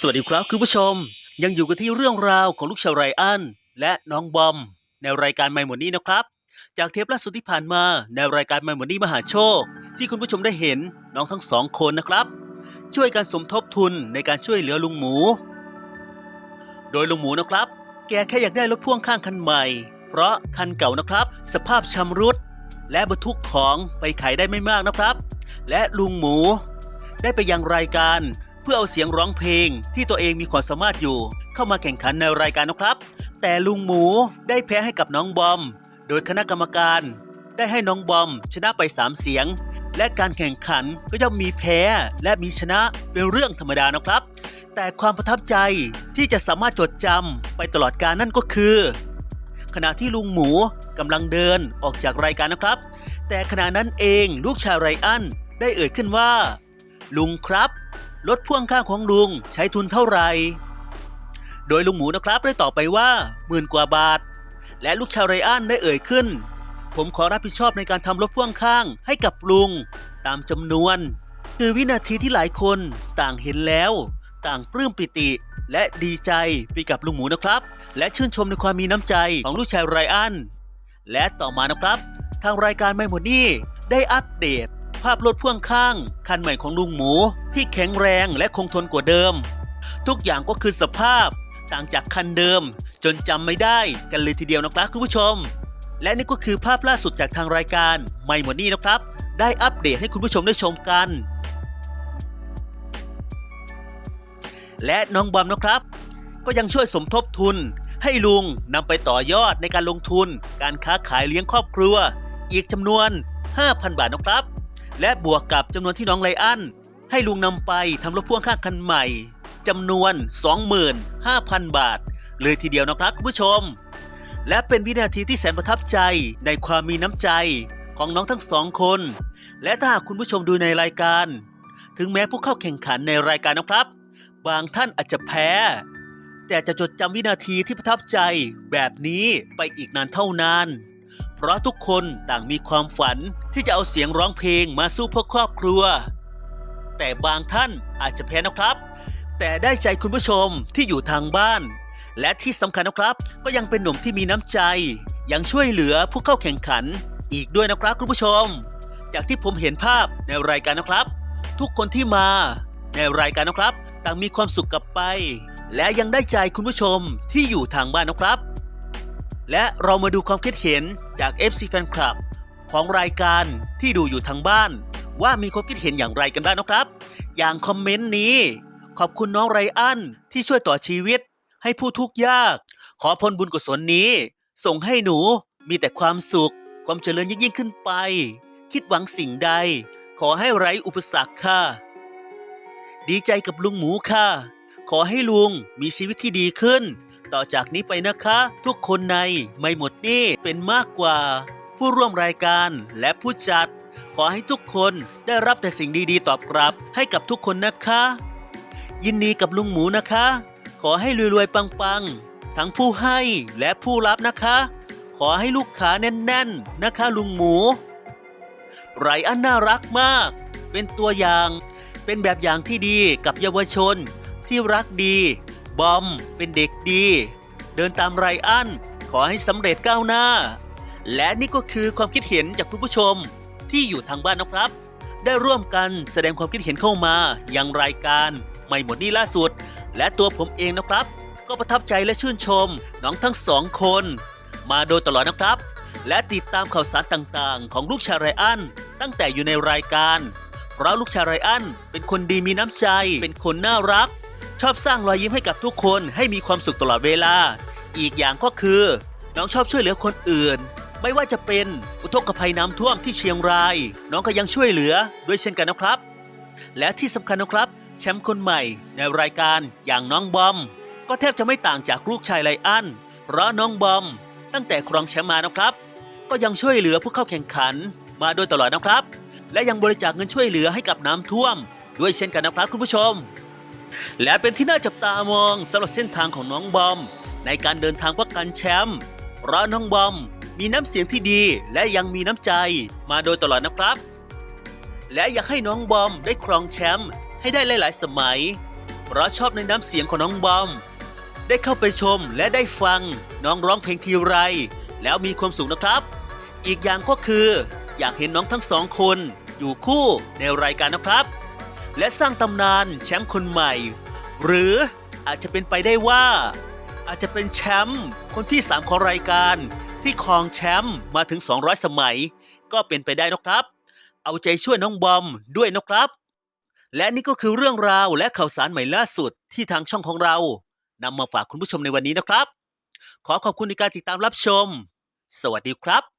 สวัสดีครับคุณผู้ชม ยังอยู่กันที่เรื่องราวของลูกชาวไรอันและน้องบอม ในรายการไม่หมดนี้นะครับ จากเทปล่าสุดที่ผ่านมาในรายการไม่หมดนี้มหาโชค ที่คุณผู้ชมได้เห็นน้องทั้งสองคนนะครับ ช่วยกันสมทบทุนในการช่วยเหลือลุงหมู โดยลุงหมูนะครับ แกแค่อยากได้รถพ่วงข้างคันใหม่ เพราะคันเก่านะครับ สภาพชำรุด และบรรทุกของไปขายได้ไม่มากนะครับ และลุงหมู ได้ไปยังรายการ พื่อเอาเสียงร้องเพลงที่ตัวเองมีความสามารถอยู่ เข้ามาแข่งขันในรายการนะครับ แต่ลุงหมูได้แพ้ให้กับน้องบอม โดยคณะกรรมการ ได้ให้น้องบอม ชนะไป 3 เสียง และการแข่งขันก็ย่อมมีแพ้และมีชนะเป็นเรื่องธรรมดานะครับ แต่ความประทับใจที่จะสามารถจดจำไปตลอดการนั่นก็คือ ขณะที่ลุงหมูกำลังเดินออกจากรายการนะครับ แต่ขณะนั้นเองลูกชายไรอันได้เอ่ยขึ้นว่า ลุงครับ รถพ่วงข้างของลุงใช้ทุนเท่าไหร่ โดยลุงหมูนะครับได้ตอบไปว่าหมื่นกว่าบาท และลูกชายไรอันได้เอ่ยขึ้น ผมขอรับผิดชอบในการทำรถพ่วงข้างให้กับลุง ตามจำนวน คือวินาทีที่หลายคนต่างเห็นแล้ว ต่างปลื้มปิติ และดีใจไปกับลุงหมูนะครับ และชื่นชมในความมีน้ำใจของลูกชายไรอันและต่อมานะครับ ทางรายการไม่หมดนี่ได้อัปเดต ภาพรถพ่วงข้าง คันใหม่ของลุงหมูที่แข็งแรงและคงทนกว่าเดิม ทุกอย่างก็คือสภาพต่างจากคันเดิม จนจำไม่ได้กันเลยทีเดียวนะครับคุณผู้ชม และนี่ก็คือภาพล่าสุดจากทางรายการไม่หมดนี่นะครับ ได้อัปเดตให้คุณผู้ชมได้ชมกัน และน้องบอมนะครับ ก็ยังช่วยสมทบทุน ให้ลุงนำไปต่อยอดในการลงทุน การค้าขายเลี้ยงครอบครัว อีกจำนวน 5,000 บาทนะครับ และบวกกับจำนวนที่น้องไลอันให้ลุงนำไปทำรถพ่วงข้างคันใหม่จำนวน 25,000 บาท เลยทีเดียวนะครับคุณผู้ชม และเป็นวินาทีที่แสนประทับใจในความมีน้ำใจของน้องทั้งสองคน และถ้าหากคุณผู้ชมดูในรายการ ถึงแม้ผู้เข้าแข่งขันในรายการนะครับ บางท่านอาจจะแพ้ แต่จะจดจำวินาทีที่ประทับใจแบบนี้ไปอีกนานเท่านาน เพราะทุกคนต่างมีความฝันที่จะเอาเสียงร้องเพลงมาสู้เพื่อครอบครัว แต่บางท่านอาจจะแพ้นะครับ แต่ได้ใจคุณผู้ชมที่อยู่ทางบ้าน และที่สำคัญนะครับ ก็ยังเป็นหนุ่มที่มีน้ำใจ ยังช่วยเหลือผู้เข้าแข่งขัน อีกด้วยนะครับคุณผู้ชม จากที่ผมเห็นภาพในรายการนะครับ ทุกคนที่มา ในรายการนะครับ ต่างมีความสุขกลับไป และยังได้ใจคุณผู้ชมที่อยู่ทางบ้านนะครับ และเรามาดูความคิดเห็นจาก FC Fan Club ของรายการที่ดูอยู่ทางบ้าน ว่ามีความคิดเห็นอย่างไรกันบ้างนะครับ อย่างคอมเมนต์นี้ ขอบคุณน้องไรอันที่ช่วยต่อชีวิต ให้ผู้ทุกข์ยาก ขอพลบุญกุศลนี้ ส่งให้หนูมีแต่ความสุข ความเจริญยิ่งยิ่งขึ้นไป คิดหวังสิ่งใด ขอให้ไร้อุปสรรคค่ะ ดีใจกับลุงหมูค่ะ ขอให้ลุงมีชีวิตที่ดีขึ้น ต่อจากนี้ไปนะคะ ทุกคนในไม่หมดนี่เป็นมากกว่า ผู้ร่วมรายการและผู้จัด ขอให้ทุกคนได้รับแต่สิ่งดีๆ ตอบกลับให้กับทุกคนนะคะ ยินดีกับลุงหมูนะคะ ขอให้รวยๆปังๆ ทั้งผู้ให้และผู้รับนะคะ ขอให้ลูกค้าแน่นๆนะคะลุงหมู ไรอันน่ารักมาก เป็นตัวอย่างเป็นแบบอย่างที่ดีกับเยาวชนที่รักดี บอม เป็นเด็กดี เดินตามไรอัน ขอให้สำเร็จก้าวหน้า และนี่ก็คือความคิดเห็นจากคุณผู้ชมที่อยู่ทางบ้านนะครับ ได้ร่วมกันแสดงความคิดเห็นเข้ามายังรายการไม่หมดนี่ล่าสุด และตัวผมเองนะครับ ก็ประทับใจและชื่นชมน้องทั้งสองคน มาโดยตลอดนะครับ และติดตามข่าวสารต่างๆ ของลูกชายไรอันตั้งแต่อยู่ในรายการ เพราะลูกชายไรอันเป็นคนดีมีน้ำใจ เป็นคนน่ารัก ชอบสร้างรอยยิ้มให้กับทุกคนให้มีความสุขตลอดเวลา อีกอย่างก็คือ น้องชอบช่วยเหลือคนอื่น ไม่ว่าจะเป็นอุทกภัยน้ำท่วมที่เชียงราย น้องก็ยังช่วยเหลือด้วยเช่นกันนะครับ และที่สำคัญนะครับ แชมป์คนใหม่ ในรายการอย่างน้องบอม ก็แทบจะไม่ต่างจากลูกชายไลอันเพราะน้องบอม ตั้งแต่ครองแชมป์มานะครับ ก็ยังช่วยเหลือผู้เข้าแข่งขันมาโดยตลอดนะครับ และยังบริจาคเงินช่วยเหลือให้กับน้ำท่วม ด้วยเช่นกันนะครับคุณผู้ชม และเป็นที่น่าจับตามองสำหรับเส้นทางของน้องบอม ในการเดินทางเพื่อการแชมป์เพราะน้องบอมมีน้ำเสียงที่ดีและยังมีน้ำใจมาโดยตลอดนะครับ และอยากให้น้องบอมได้ครองแชมป์ให้ได้หลาย ๆ สมัย เพราะชอบในน้ำเสียงของน้องบอม ได้เข้าไปชมและได้ฟังน้องร้องเพลงทีไร แล้วมีความสุขนะครับ อีกอย่างก็คือ อยากเห็นน้องทั้งสองคนอยู่คู่ในรายการนะครับ และสร้างตำนานแชมป์คนใหม่ หรืออาจจะเป็นไปได้ว่า อาจจะเป็นแชมป์คนที่ 3 ของรายการที่ครองแชมป์มาถึง 200 สมัย ก็เป็นไปได้นะครับ เอาใจช่วยน้องบอมด้วยนะครับ และนี่ก็คือเรื่องราวและข่าวสารใหม่ล่าสุดที่ทางช่องของเรานำมาฝากคุณผู้ชมในวันนี้นะครับ ขอขอบคุณในการติดตามรับชม สวัสดีครับ